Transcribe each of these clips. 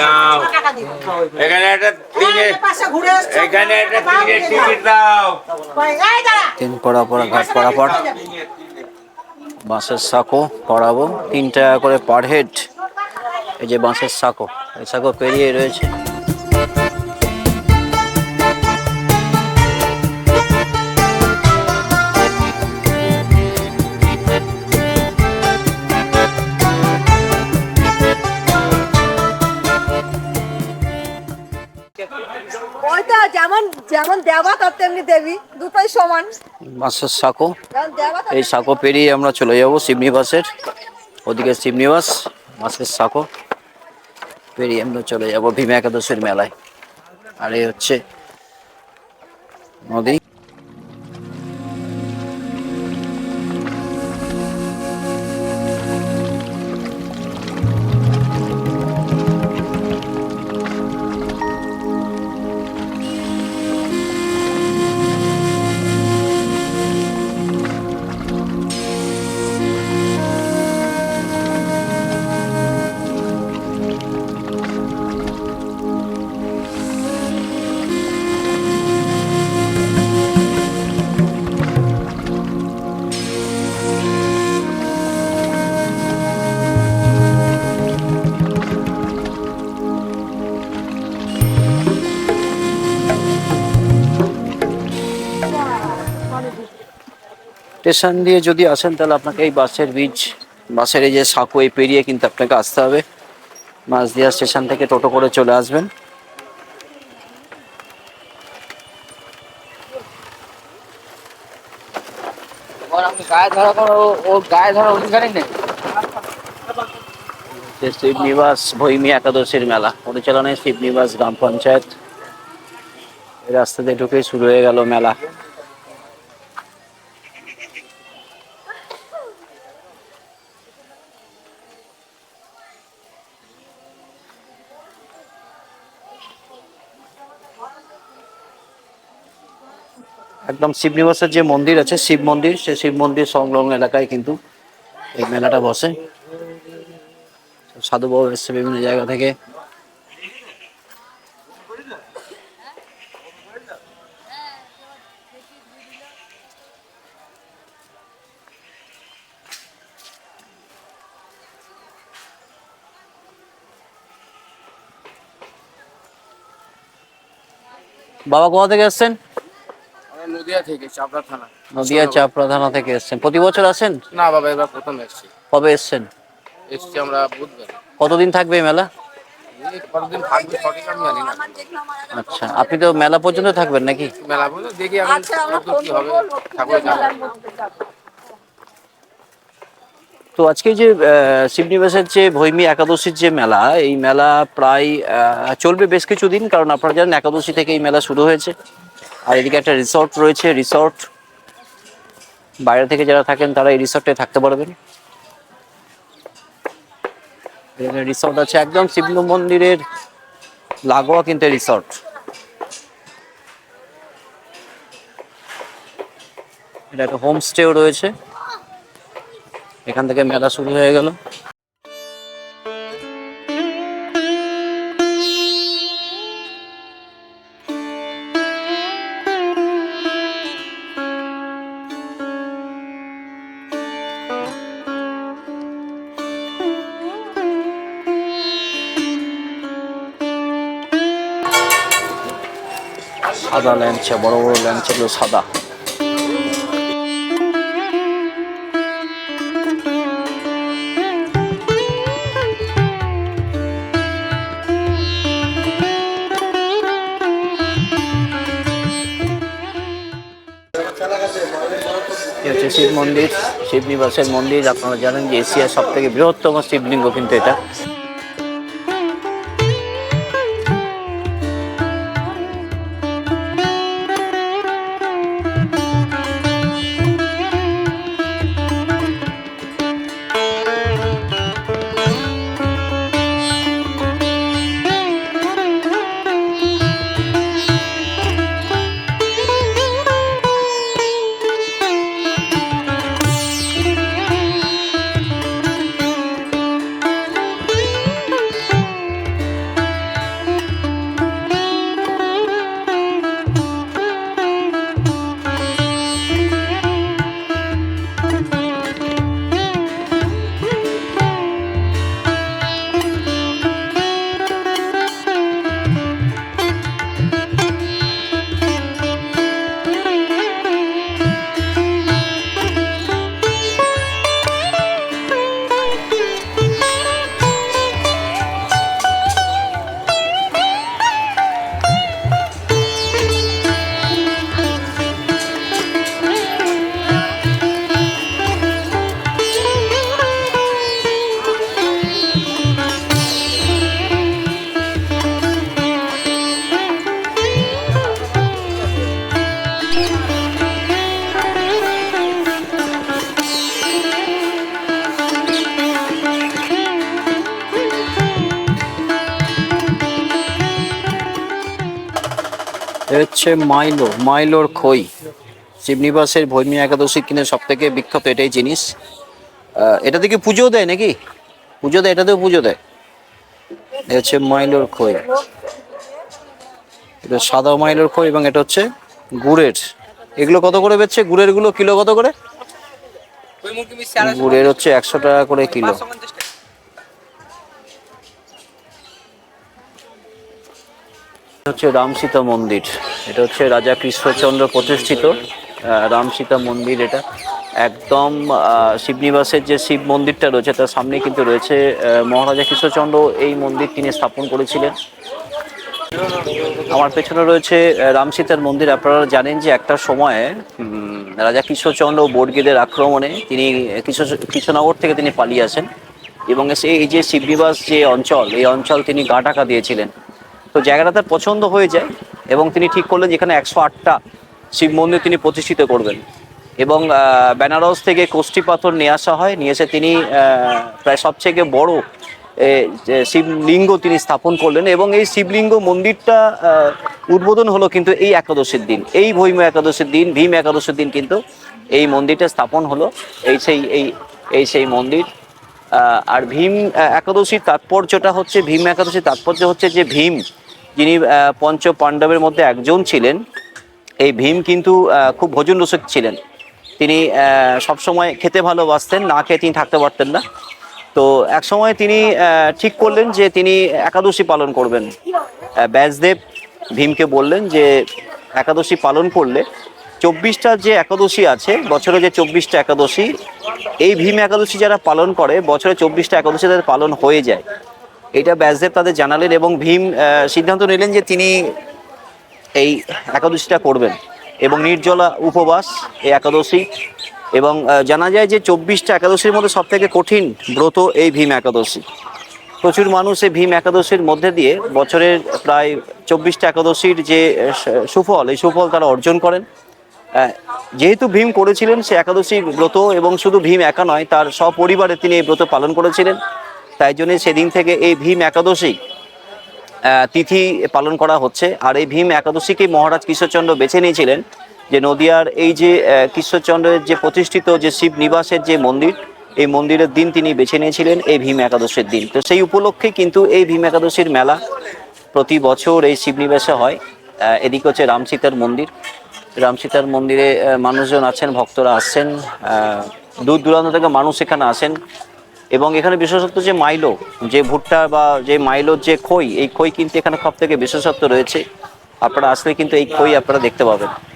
নাও। এখানে একটা তিনে এখানে একটা তিনের টিকিট দাও। তিন পড়া পড়া ঘাট পড়া বাঁশের সাঁকো পড়াবো। তিন টাকা করে পার হেড। এই যে বাঁশের সাঁকো। এই সাঁকো পেরিয়ে রয়েছে। যেমন যেমন দেবা তার তেমনি দেবী। দুটোই সমান। বাসের সাঁকো। এই সাঁকো পেরিয়ে আমরা চলে যাব শিবনিবাসের। ওদিকে শিবনিবাস মাছের সাঁকো। পেরিয়ে আমরা চলে যাব ভীমা একাদশীর মেলায়। আর এই হচ্ছে নদী। স্টেশন দিয়ে যদি আসেন তাহলে আপনাকে এই বাসের বীজ বাসের এই যে সাঁকো এই পেরিয়ে কিন্তু আপনাকে আসতে হবে। মাঝদিয়া স্টেশন থেকে টোটো করে চলে আসবেন। শিবনিবাস ভৈমী একাদশীর মেলা। পরিচালনায় শিবনিবাস গ্রাম পঞ্চায়েত। এই রাস্তা দিয়ে ঢুকেই শুরু হয়ে গেল মেলা। একদম শিবনিবাসের যে মন্দির আছে, শিব মন্দির সে শিব মন্দির সংলগ্ন এলাকায় কিন্তু এই মেলাটা বসে। সাধুবাবু এসছে বিভিন্ন জায়গা থেকে। বাবা কোথা থেকে এসছেন? নদিয়া থেকে চাপড়া থানা। নদিয়া চাপড়া থানা থেকে এসছেন। প্রতি বছর আসেন? না বাবা এবার প্রথম এসেছি। কবে এসছেন? এসছি আমরা বুধবার। কতদিন থাকবে মেলা? কতদিন থাকবে সঠিক আমি জানি না। আচ্ছা আপনি তো মেলা পর্যন্ত থাকবেন নাকি? মেলা বলে দেখি এখন আচ্ছা আমরা কত কি হবে ঠাকুর তো আজকে যে শিবনিবাসের যে ভৈমী একাদশীর যে মেলা এই মেলা প্রায় আহ, চলবে বেশ কিছুদিন কারণ আপনারা জানেন একাদশী থেকে এই মেলা শুরু হয়েছে। আর এদিকে একটা রিসর্ট রয়েছে রিসর্ট বাইরে থেকে যারা থাকেন, তারা এই রিসর্টে থাকতে পারবেন। রিসর্ট আছে একদম শিব মন্দিরের লাগোয়া কিন্তু রিসর্ট এটা একটা হোমস্টেও রয়েছে। এখান থেকে মেলা শুরু হয়ে গেল। সাদা ল্যাংচা, বড় বড় ল্যাংচাগুলো সাদা। হচ্ছে শিব মন্দির শিবনিবাসের মন্দির। আপনারা জানেন যে এশিয়ার সব থেকে বৃহত্তম শিবলিঙ্গ কিন্তু এটা। এ হচ্ছে মাইলো মাইলোর খই। শিবনিবাসের ভৈমী একাদশী কিনে সব থেকে বিখ্যাত এটাই জিনিস। আহ, এটা থেকে পুজো দেয় নাকি? পুজো দেয় এটাতেও পুজো দেয়। এ হচ্ছে মাইলোর খই। এটা সাদা মাইলোর খই এবং এটা হচ্ছে গুড়ের। এগুলো কত করে বেচছে? গুড়েরগুলো কিলো কত করে? গুড়ের হচ্ছে একশো টাকা করে কিলো। হচ্ছে রামসীতা মন্দির। এটা হচ্ছে রাজা কৃষ্ণচন্দ্র প্রতিষ্ঠিত। রামসীতা মন্দির এটা। একদম শিবনিবাসের যে শিব মন্দিরটা রয়েছে, তার সামনে কিন্তু রয়েছে মহারাজা কৃষ্ণচন্দ্র এই মন্দির তিনি স্থাপন করেছিলেন। আমার পেছনে রয়েছে রামসীতার মন্দির। আপনারা জানেন যে একটা সময়ে রাজা কৃষ্ণচন্দ্র বর্গীদের আক্রমণে তিনি কৃষ্ণ, কৃষ্ণনগর থেকে তিনি পালিয়ে আসেন। এবং এসে এই যে শিবনিবাস যে অঞ্চল, এই অঞ্চল তিনি গা ঢাকা দিয়েছিলেন। তো জায়গাটা তার পছন্দ হয়ে যায় এবং তিনি ঠিক করলেন যেখানে একশো আটটা শিব মন্দির তিনি প্রতিষ্ঠিত করবেন। এবং বেনারস থেকে কোষ্ঠী পাথর নিয়ে আসা হয়, নিয়ে এসে তিনি প্রায় সবথেকে বড় শিবলিঙ্গ তিনি স্থাপন করলেন এবং এই শিবলিঙ্গ মন্দিরটা উদ্বোধন হলো কিন্তু এই একাদশীর দিন। এই ভৈম একাদশীর দিন, ভীম একাদশীর দিন কিন্তু এই মন্দিরটা স্থাপন হলো, এই সেই, এই এই সেই মন্দির। আর ভীম একাদশীর তাৎপর্যটা হচ্ছে, ভীম একাদশীর তাৎপর্য হচ্ছে যে ভীম যিনি পঞ্চ পাণ্ডবের মধ্যে একজন ছিলেন, এই ভীম কিন্তু খুব ভোজন রসিক ছিলেন। তিনি সবসময় খেতে ভালোবাসতেন, না খেয়ে তিনি থাকতে পারতেন না। তো এক সময় তিনি ঠিক করলেন যে তিনি একাদশী পালন করবেন। ব্যাসদেব ভীমকে বললেন যে, একাদশী পালন করলে চব্বিশটা যে একাদশী আছে, বছরে যে চব্বিশটা একাদশী, এই ভীম একাদশী যারা পালন করে, বছরে চব্বিশটা একাদশী তাদের পালন হয়ে যায়। এটা ব্যাসদেব তাদের জানালেন এবং ভীম সিদ্ধান্ত নিলেন যে তিনি এই একাদশীটা করবেন এবং নির্জলা উপবাস এই একাদশী। এবং জানা যায় যে চব্বিশটা একাদশীর মধ্যে সব থেকে কঠিন ব্রত এই ভীম একাদশী। প্রচুর মানুষ এই ভীম একাদশীর মধ্যে দিয়ে বছরের প্রায় চব্বিশটা একাদশীর যে সুফল, এই সুফল তারা অর্জন করেন। যেহেতু ভীম করেছিলেন সে একাদশী ব্রত এবং শুধু ভীম একা নয়, তার সপরিবারে তিনি এই ব্রত পালন করেছিলেন। তাই জন্য সেদিন থেকে এই ভীম একাদশী তিথি পালন করা হচ্ছে। আর এই ভীম একাদশীকে মহারাজ কৃষ্ণচন্দ্র বেছে নিয়েছিলেন যে নদিয়ার এই যে কৃষ্ণচন্দ্রের যে প্রতিষ্ঠিত যে শিব নিবাসের যে মন্দির, এই মন্দিরের দিন তিনি বেছে নিয়েছিলেন এই ভীম একাদশীর দিন। তো সেই উপলক্ষে কিন্তু এই ভীম একাদশীর মেলা প্রতি বছর এই শিবনিবাসে হয়। এদিকে হচ্ছে রামসীতার মন্দির। রামসীতার মন্দিরে মানুষজন আছেন, ভক্তরা আসছেন। দূর দূরান্ত থেকে মানুষ এখানে আসেন। এবং এখানে বিশেষত্ব যে মাইলো, যে ভুট্টা বা যে মাইলোর যে খই, এই খই কিন্তু এখানে সব থেকে বিশেষত্ব রয়েছে। আপনারা আসলে কিন্তু এই খই আপনারা দেখতে পাবেন।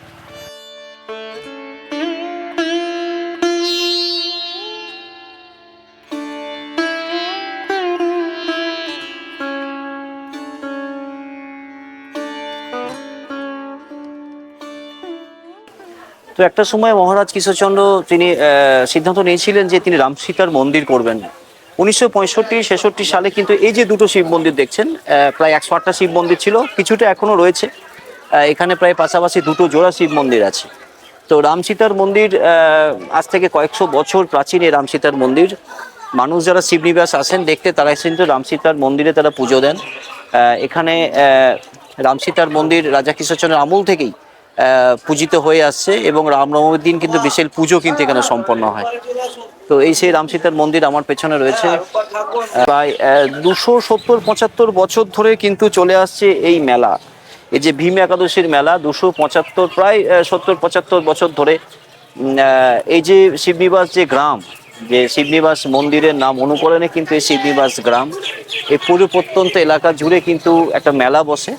তো একটা সময় মহারাজ কৃষ্ণচন্দ্র তিনি সিদ্ধান্ত নিয়েছিলেন যে তিনি রামসীতার মন্দির করবেন। উনিশশো পঁয়ষট্টি ছেষট্টি সালে কিন্তু এই যে দুটো শিব মন্দির দেখছেন প্রায় একশো আটটা শিব মন্দির ছিল কিছুটা এখনও রয়েছে। এখানে প্রায় পাশাপাশি দুটো জোড়া শিব মন্দির আছে। তো রামসীতার মন্দির আজ থেকে কয়েকশো বছর প্রাচীন এই রামসীতার মন্দির। মানুষ যারা শিবনিবাস আসেন দেখতে তারা কিন্তু রামসীতার মন্দিরে তারা পুজো দেন। এখানে আহ, রামসীতার মন্দির রাজা কৃষ্ণচন্দ্রের আমল থেকেই পূজিত হয়ে আসছে এবং রামনবমীর দিন কিন্তু বিশেষ পুজো কিন্তু এখানে সম্পন্ন হয়। তো এই সেই রামসীতার মন্দির আমার পেছনে রয়েছে। প্রায় দুশো সত্তর পঁচাত্তর বছর ধরে কিন্তু চলে আসছে এই মেলা। এই যে ভীম একাদশীর মেলা, দুশো পঁচাত্তর, প্রায় সত্তর পঁচাত্তর বছর ধরে এই যে শিবনিবাস যে গ্রাম যে শিবনিবাস মন্দিরের নাম অনুকরণে কিন্তু এই শিবনিবাস গ্রাম, এই পুরো প্রত্যন্ত এলাকা জুড়ে কিন্তু একটা মেলা বসে।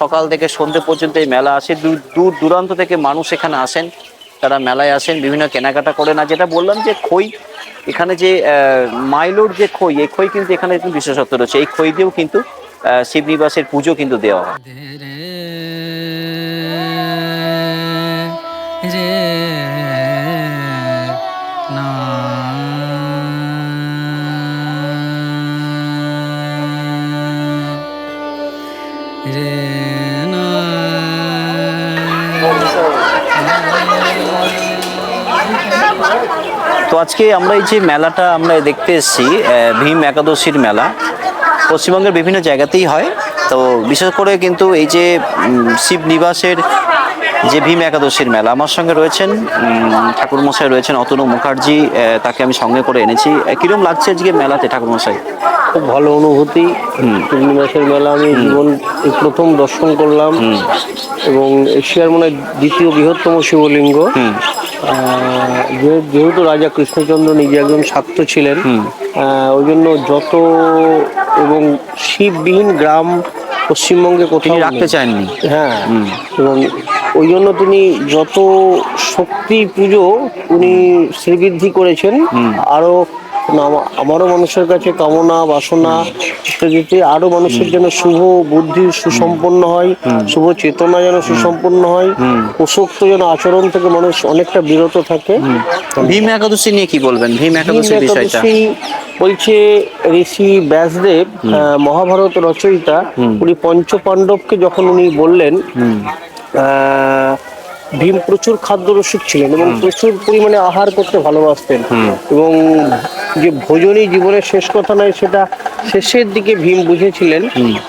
সকাল থেকে সন্ধ্যে পর্যন্ত এই মেলা আসে। দূর দূর দূরান্ত থেকে মানুষ এখানে আসেন, তারা মেলায় আসেন, বিভিন্ন কেনাকাটা করেন। আর যেটা বললাম যে খই, এখানে যে মাইলোর যে খই, এই খই কিন্তু এখানে বিশেষত্ব রয়েছে। এই খই দিয়েও কিন্তু শিবনিবাসের পুজো কিন্তু দেওয়া হয়। তো আজকে আমরা এই যে মেলাটা আমরা দেখতে এসেছি ভীম একাদশীর মেলা। পশ্চিমবঙ্গের বিভিন্ন জায়গাতেই হয়। তো বিশেষ করে কিন্তু এই যে শিবনিবাসের শিব নিবাসের যে ভীম একাদশীর মেলা, আমার সঙ্গে রয়েছেন ঠাকুরমশাই রয়েছেন অতনু মুখার্জি তাকে আমি সঙ্গে করে এনেছি। কিরম লাগছে আজকে মেলাতে ঠাকুর মশাই খুব ভালো অনুভূতি। পূর্ণিমাসের মেলা আমি জীবন প্রথম দর্শন করলাম। এবং এশিয়ার মনে দ্বিতীয় বৃহত্তম শিবলিঙ্গ। যেহেতু রাজা কৃষ্ণচন্দ্র নিজে একজন ছাত্র ছিলেন ওই জন্য যত এবং শিববিহীন গ্রাম পশ্চিমবঙ্গে কোথাও রাখতে। চাননি। হ্যাঁ। এবং ওই জন্য তিনি যত শক্তি পুজো উনি শ্রীবৃদ্ধি করেছেন আরও আমারও মানুষের কাছে কামনা বাসনা ইত্যাদিতে আরও মানুষের যেন শুভ বুদ্ধি সুসম্পন্ন হয় শুভ চেতনা যেন সুসম্পন্ন হয় পোষক্ত যেন আচরণ থেকে মানুষ অনেকটা বিরত থাকে। ভীম একাদশী নিয়ে কি বলবেন? ভীম একাদশীর বিষয়টা। একাদশী বলছে ঋষি ব্যাসদেব মহাভারত রচয়িতা উনি পঞ্চ পাণ্ডবকে যখন উনি বললেন ভীম প্রচুর খাদ্য রসিক ছিলেন এবং প্রচুর পরিমাণে আহার করতে ভালোবাসতেন এবং যে ভোজনই জীবনের শেষ কথা নয় সেটা শেষের দিকে ভীম বুঝেছিলেন।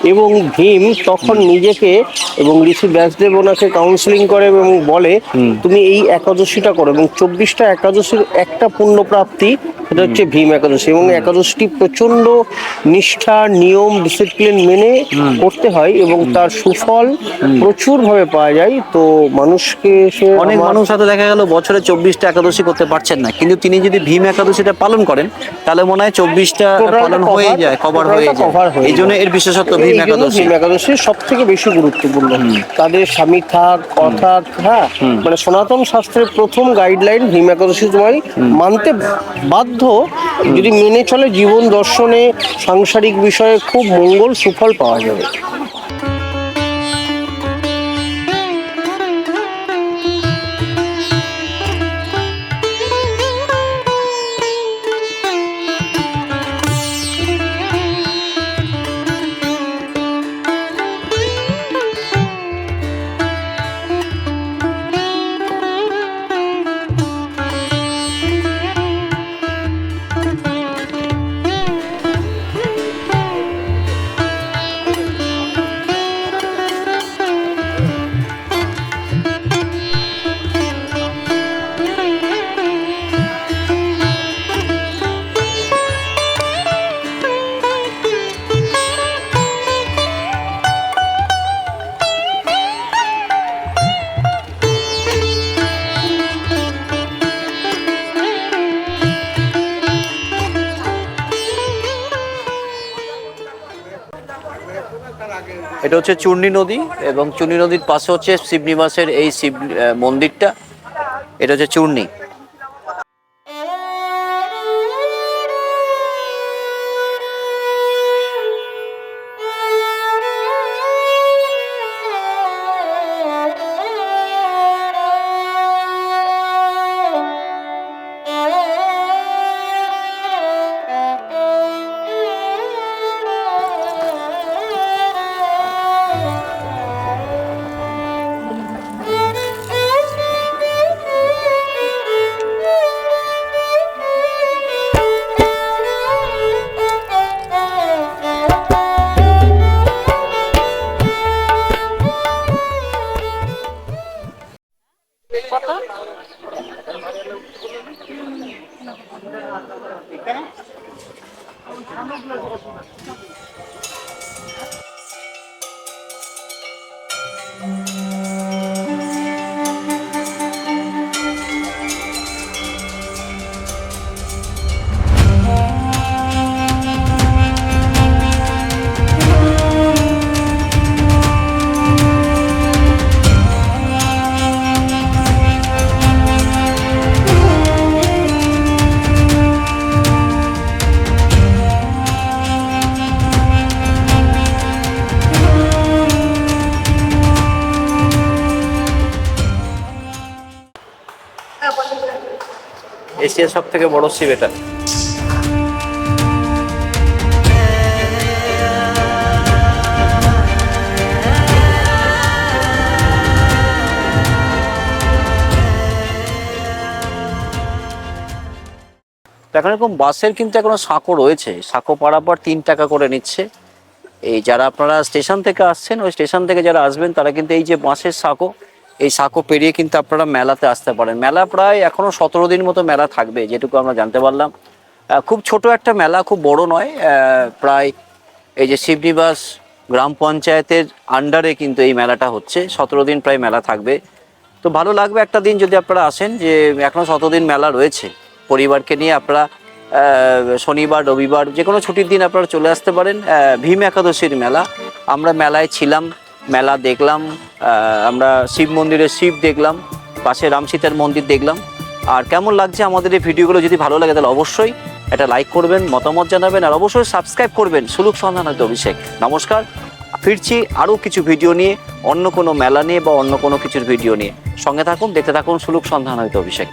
এবং ভীম তখন নিজেকে এবং ঋষি ব্যাসদেব ওনাকে কাউন্সিলিং করে এবং বলে তুমি এই একাদশীটা করো এবং চব্বিশটা একাদশীর একটা পুণ্য প্রাপ্তি সেটা হচ্ছে ভীম একাদশী এবং একাদশীটি প্রচণ্ড নিষ্ঠা নিয়ম ডিসিপ্লিন মেনে করতে হয় এবং তার সুফল প্রচুর ভাবে পাওয়া যায়। তো মানুষকে সে অনেক মানুষ হয়তো দেখা গেল বছরে চব্বিশটা একাদশী করতে পারছেন না। কিন্তু তিনি যদি ভীম একাদশীটা পালন করেন তাহলে মনে হয় চব্বিশটা পালন হয়ে যায় কভার হয়ে যায়। এই জন্য এর বিশেষত্ব ভীম একাদশী ভীম একাদশী। সব থেকে বেশি গুরুত্বপূর্ণ। তাদের স্বামী থাক অথাক হ্যাঁ মানে সনাতন শাস্ত্রের প্রথম গাইডলাইন ভীম একাদশী সময় মানতে বাধ্য যদি মেনে চলে জীবন দর্শনে সাংসারিক বিষয়ে খুব মঙ্গল সুফল পাওয়া যাবে। এটা হচ্ছে চূর্ণী নদী এবং চূর্ণী নদীর পাশে হচ্ছে শিবনিবাসের এই শিব মন্দিরটা। এটা হচ্ছে চূর্ণী। এশিয়ার সব থেকে বড় শিব এটা। এখন এরকম বাসের কিন্তু এখনও সাঁকো রয়েছে। সাঁকো পারাপার তিন টাকা করে নিচ্ছে। এই যারা আপনারা স্টেশন থেকে আসছেন, ওই স্টেশন থেকে যারা আসবেন, তারা কিন্তু এই যে বাঁশের সাঁকো এই সাঁকো পেরিয়ে কিন্তু আপনারা মেলাতে আসতে পারেন। মেলা প্রায় এখনও সতেরো দিন মতো মেলা থাকবে, যেটুকু আমরা জানতে পারলাম। খুব ছোট একটা মেলা, খুব বড় নয় প্রায় এই যে শিবনিবাস গ্রাম পঞ্চায়েতের আন্ডারে কিন্তু এই মেলাটা হচ্ছে। সতেরো দিন প্রায় মেলা থাকবে। তো ভালো লাগবে একটা দিন যদি আপনারা আসেন, যে এখনও সতেরো দিন মেলা রয়েছে। পরিবারকে নিয়ে আপনারা শনিবার, রবিবার যে কোনো ছুটির দিন আপনারা চলে আসতে পারেন। ভীম একাদশীর মেলা। আমরা মেলায় ছিলাম মেলা দেখলাম আমরা শিব মন্দিরে শিব দেখলাম, পাশে রামসীতার মন্দির দেখলাম। আর কেমন লাগছে আমাদের এই ভিডিওগুলো যদি ভালো লাগে তাহলে অবশ্যই এটা লাইক করবেন, মতামত জানাবেন, আর অবশ্যই সাবস্ক্রাইব করবেন সুলুক সন্ধান হয়তো অভিষেক। নমস্কার, ফিরছি আরও কিছু ভিডিও নিয়ে, অন্য কোনো মেলা নিয়ে বা অন্য কোনো কিছুর ভিডিও নিয়ে। সঙ্গে থাকুন, দেখতে থাকুন সুলুক সন্ধান হয়তো অভিষেক।